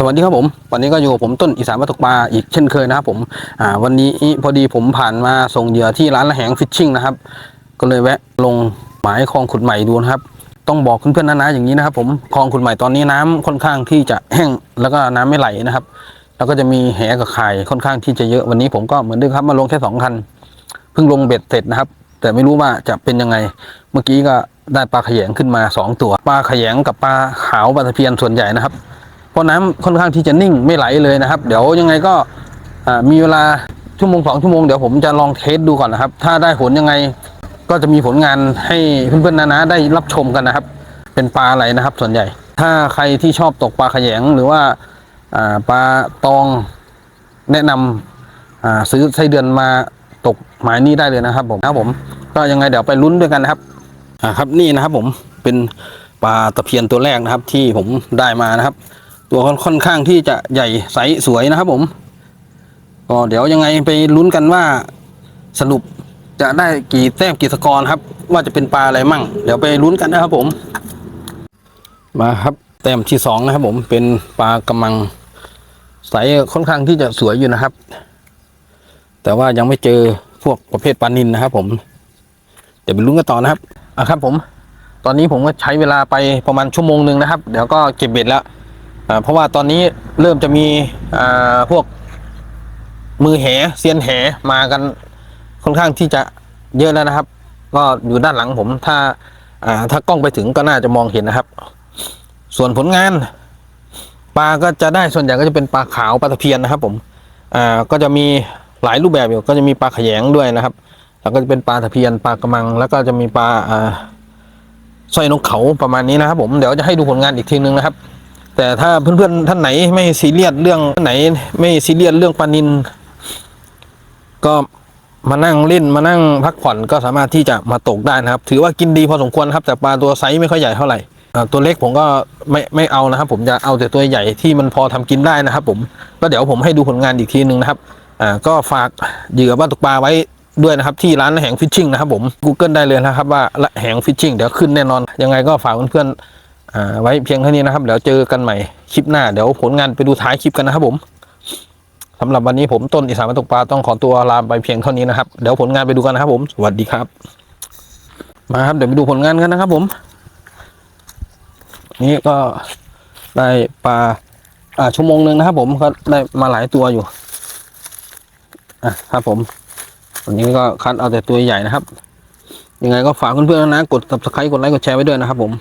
สวัสดีครับผม วันนี้ก็อยู่กับผมต้นอีสานมาตกปลาอีกเช่นเคยนะครับผมอ่าวันนี้พอดีผมผ่านมาส่งเหยื่อที่ร้านละแหงฟิชชิ่งนะครับ ก็เลยแวะลงหมายคลองขุดใหม่ดูนะครับ ต้องบอกเพื่อนๆนะนะอย่างนี้นะครับ ผมคลองขุดใหม่ตอนนี้น้ำค่อนข้างที่จะแห้งแล้วก็น้ำไม่ไหลนะครับ แล้วก็จะมีแหกับข่ายค่อนข้างที่จะเยอะวันนี้ผมก็เหมือนเดิมครับมาลงแค่สองคันเพิ่งลงเบ็ดเสร็จนะครับ แต่ไม่รู้ว่าจะเป็นยังไง เมื่อกี้ก็ได้ปลาขยงขึ้นมาสองตัวปลาขยงกับปลาขาวปลาตะเพียนส่วนใหญ่นะครับ ราะน้ำค่อนข้างที่จะนิ่งไม่ไหลเลยนะครับ เดี๋ยวยังไงก็มีเวลาชั่วโมงสองชั่วโมงเดี๋ยวผมจะลองเทสดูก่อนนะครับ ถ้าได้ผลยังไงก็จะมีผลงานให้เพื่อนๆนะนะได้รับชมกันนะครับ เป็นปลาอะไรนะครับ ส่วนใหญ่ ถ้าใครที่ชอบตกปลาขยงหรือว่าปลาตองแนะนำซื้อไส้เดือนมาตกหมายนี้ได้เลยนะครับผมครับผมก็ยังไงเดี๋ยวไปลุ้นด้วยกันนะครับอ่าครับนี่นะครับผมเป็นปลาตะเพียนตัวแรกนะครับ ที่ผมได้มานะครับ ตัวค่อนข้างที่จะใหญ่ใสสวยนะครับผมก็เดี๋ยวยังไงไปลุ้นกันว่าสรุปจะได้กี่แต้มกี่สกอร์ครับ ว่าจะเป็นปลาอะไรมั่ง เดี๋ยวไปลุ้นกันนะครับผม มาครับแต้มที่สองนะครับผมเป็นปลากระมังใสค่อนข้างที่จะสวยอยู่นะครับ แต่ว่ายังไม่เจอพวกประเภทปลานินนะครับ ผม เดี๋ยวไปลุ้นกันต่อนะครับอะครับผม ตอนนี้ผมก็ใช้เวลาไปประมาณชั่วโมงหนึ่งนะครับ เดี๋ยวก็เก็บเบ็ดแล้ว เพราะว่าตอนนี้เริ่มจะมีพวกมือแหเซียนแหมากันค่อนข้างที่จะเยอะแล้วนะครับ ก็อยู่ด้านหลังผมถ้าถ้ากล้องไปถึงก็น่าจะมองเห็นนะครับ ส่วนผลงานปลาก็จะได้ส่วนใหญ่ก็จะเป็นปลาขาวปลาตะเพียนนะครับ ผมก็จะมีหลายรูปแบบอยู่ก็จะมีปลาขยงด้วยนะครับ แล้วก็จะเป็นปลาตะเพียนปลากระมัง แล้วก็จะมีปลาอ่าสร้อยนกเขาประมาณนี้นะครับ ผมเดี๋ยวจะให้ดูผลงานอีกทีนึงนะครับ แต่ถ้าเพื่อนๆท่านไหนไม่ซีเรียสเรื่องท่านไหน ไม่ซีเรียสเรื่องปลานิน ก็มานั่งเล่นมานั่งพักผ่อนก็สามารถที่จะมาตกได้นะครับ ถือว่ากินดีพอสมควรครับ แต่ปลาตัวไซส์ไม่ค่อยใหญ่เท่าไหร่ตัวเล็กผมก็ไม่ไม่เอานะครับ ผมจะเอาแต่ตัวใหญ่ที่มันพอทำกินได้นะครับ ผมก็เดี๋ยวผมให้ดูผลงานอีกทีหนึ่งนะครับอ่าก็ฝากเหยื่อบ้านตกปลาไว้ด้วยนะครับที่ร้านแหงฟิชชิ่งนะครับผม Google ได้เลยนะครับว่าแหงฟิชชิ่งเดี๋ยวขึ้นแน่นอน ยังไงก็ฝากเพื่อนๆ ไว้เพียงเท่านี้นะครับเดี๋ยวเจอกันใหม่คลิปหน้าเดี๋ยวผลงานไปดูท้ายคลิปกันนะครับผมสำหรับวันนี้ผมต้นอิสานบ้าตกปลาต้องขอตัวลาไปเพียงเท่านี้นะครับเดี๋ยวผลงานไปดูกันนะครับผมสวัสดีครับ มาครับเดี๋ยวไปดูผลงานกันนะครับผม นี่ก็ได้ปลาอ่าชั่วโมงหนึ่งนะครับ ผมก็ได้มาหลายตัวอยู่อะครับผมวันนี้ก็คัดเอาแต่ตัวใหญ่นะครับ ยังไงก็ฝากเพื่อนๆนะกด subscribe กดไลค์กดแชร์ไว้ด้วยนะครับผม